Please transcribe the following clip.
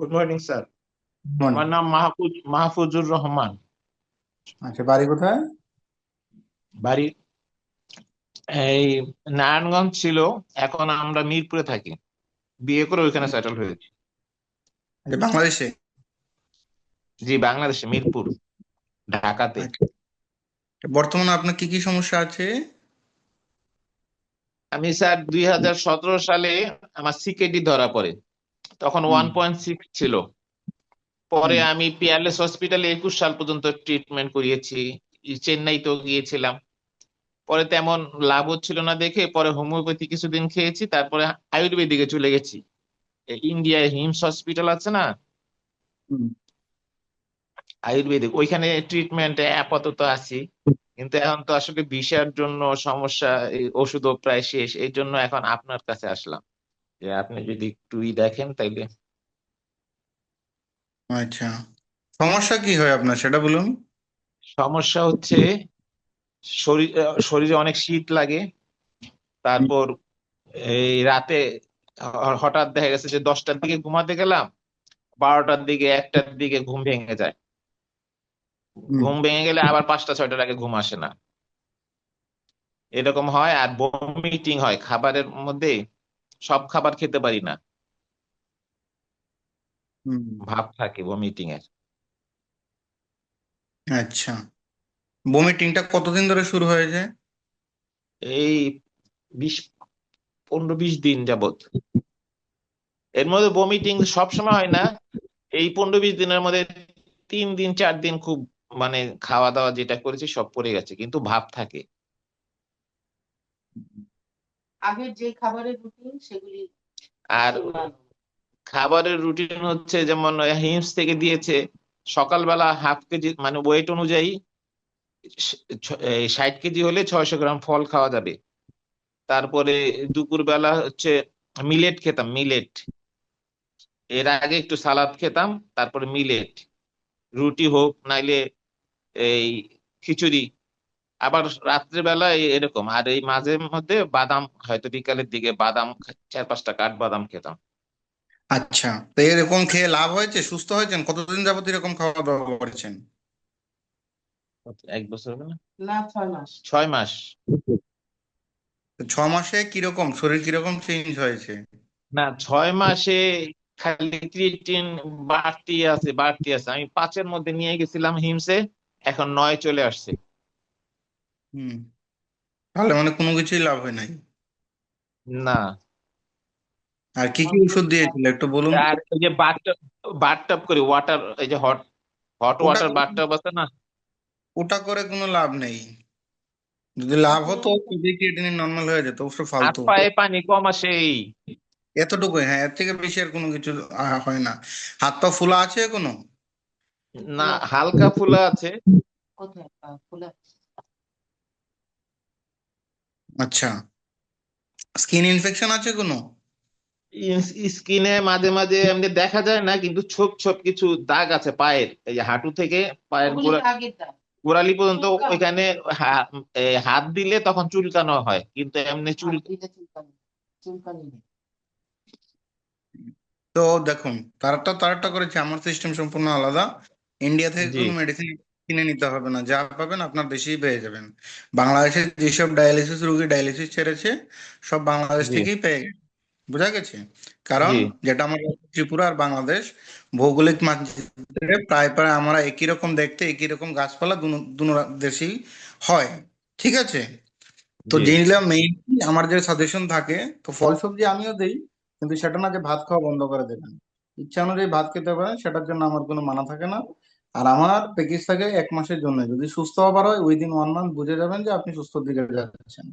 Good morning sir আমার নাম মাহফুজ মাহফুজুর রহমান আচ্ছা বাড়ি কোথায়? বাড়ি এই নারায়ণগঞ্জ ছিল এখন আমরা মিরপুরে থাকি। বিয়ে করে ওইখানে সেটেল হয়েছি আচ্ছা বাংলাদেশে? জি বাংলাদেশে মিরপুর ঢাকাতে। আচ্ছা। বর্তমানে আপনার কি কি সমস্যা আছে? আমি স্যার দুই হাজার সতেরো সালে আমার সিকেডি ধরা পড়ে। তখন ওয়ান পয়েন্ট সিক্স ছিল। পরে আমি পিয়ারলেস হসপিটালে একুশ সাল পর্যন্ত ট্রিটমেন্ট করিয়েছি। চেন্নাইতেও গিয়েছিলাম। পরে তেমন লাভ হচ্ছিল না দেখে পরে হোমিওপ্যাথি কিছুদিন খেয়েছি তারপরে আয়ুর্বেদিকে চলে গেছি। ইন্ডিয়ায় হিমস হসপিটাল আছে না? আয়ুর্বেদিক ওইখানে ট্রিটমেন্টে আপাতত আছি। কিন্তু এখন তো আসলে ভিসার জন্য সমস্যা ওষুধও প্রায় শেষ। এই জন্য এখন আপনার কাছে আসলাম। যে আপনি যদি একটু দেখেন তাইলে। আচ্ছা সমস্যা কি হয় আপনার সেটা বলুন? সমস্যা হচ্ছে শরীর শরীরে অনেক শীত লাগে তারপর এই রাতে হঠাৎ দেখা গেছে যে দশটার দিকে ঘুমাতে গেলাম বারোটার দিকে একটার দিকে ঘুম ভেঙে যায়। ঘুম ভেঙে গেলে আবার পাঁচটা ছয়টার আগে ঘুম আসে না। এরকম হয় আর বমিটিং হয়। খাবারের মধ্যে সব খাবার খেতে পারি না। হুম। ভাব থাকে বমিটিং এর আচ্ছা। বমিটিংটা কতদিন ধরে শুরু হয়েছে? এই বিশ পনেরো বিশ দিন যাবত এর মধ্যে বমিটিং সবসময় হয় না। এই পনেরো বিশ দিনের মধ্যে তিন দিন চার দিন খুব মানে খাওয়া দাওয়া যেটা করেছি সব পড়ে গেছে কিন্তু ভাব থাকে। আগের যে খাবারের রুটিন সেগুলি আর খাবারের রুটিন হচ্ছে যেমন হিমস থেকে দিয়েছে সকালবেলা হাফ কেজি মানে ওয়েট অনুযায়ী ষাট কেজি হলে ছয়শো গ্রাম ফল খাওয়া যাবে। তারপরে দুপুরবেলা হচ্ছে মিলেট খেতাম মিলেট এর আগে একটু সালাদ খেতাম তারপরে মিলেট রুটি হোক নাইলে এই খিচুড়ি। আবার রাত্রেবেলা এরকম। আর এই মাঝে মধ্যে বাদাম হয়তো বিকালের দিকে বাদাম চার পাঁচটা কাঠ বাদাম খেতাম। আচ্ছা তো এরকম খেয়ে লাভ হয়েছে? সুস্থ হয়েছেন? কতদিন যাবত এরকম খাওয়া দাওয়া করেছেন? এক বছর হলো না? না ছয় মাস। ছয় মাস। তো ছ মাসে কীরকম? শরীর কীরকম চেঞ্জ হয়েছে? না ছয় মাসে খালি ক্রিয়েটিন বাড়তি আছে বাড়তি আছে। আমি পাঁচের মধ্যে নিয়ে গেছিলাম হিমসে এখন নয় চলে আসছে। হুম। তাহলে মানে কোনো কিছুই লাভ হয় নাই? না। আর কি কি ওষুধ দিয়েছিল একটু বলুন? আর ওই যে বাথটাব বাথটাব করি ওয়াটার এই যে হট হট ওটা ওয়াটার বাথটাব আছে না? ওটা করে কোনো লাভ নেই। যদি লাভ হতো তবে ক্রিয়েটিনিন নর্মাল হয়ে যেত হাত ফালতু পায়ে পানি কম আসে এই এতটুকুই হ্যাঁ এর থেকে বেশি আর কোনো কিছু হয় না। হাত পা ফোলা আছে কোনো না হালকা ফুলা আছে। কোথায়? ফুলে আচ্ছা। স্কিন ইনফেকশন আছে কোনো? স্কিনে মাঝে মাঝে এমনি দেখা যায় না কিন্তু ছোপ ছোপ কিছু দাগ আছে পায়ের। এই যে হাঁটু থেকে পায়ের গোড়া গোড়ালি পর্যন্ত ওইখানে হাত দিলে তখন চুলকানো হয় কিন্তু এমনি চুল আর চুলকানি চুলকানি তো দেখুন তারটা তারটা করেছে আমার সিস্টেম সম্পূর্ণ আলাদা। ইন্ডিয়া থেকে কোনো মেডিসিন কিনে নিতে হবে না। যা পাবেন আপনার দেশেই পেয়ে যাবেন। বাংলাদেশে যেসব ডায়ালিসিস রোগী ডায়ালিসিস ছেড়েছে সব বাংলাদেশ। থেকেই পেয়ে বোঝা গেছে? কারণ যেটা আমার ত্রিপুরা আর বাংলাদেশ ভৌগোলিক মানচিত্রে প্রায় প্রায় আমরা একই রকম দেখতে একই রকম গাছপালা দুনো দেশেই হয়। ঠিক আছে? তো। যেগুলা মেইনলি আমার যে সাজেশন থাকে তো ফল সবজি আমিও দেই কিন্তু সেটা না যে ভাত খাওয়া বন্ধ করে দেবেন। ইচ্ছা অনুযায়ী ভাত খেতে পারেন সেটার জন্য আমার কোনো মানা থাকে না। আর আমার প্যাকেজ থাকে এক মাসের জন্য। যদি সুস্থ হবার হয় উইদিন ওয়ান মান্থ বুঝে যাবেন যে আপনি সুস্থ দিকে যাচ্ছেন।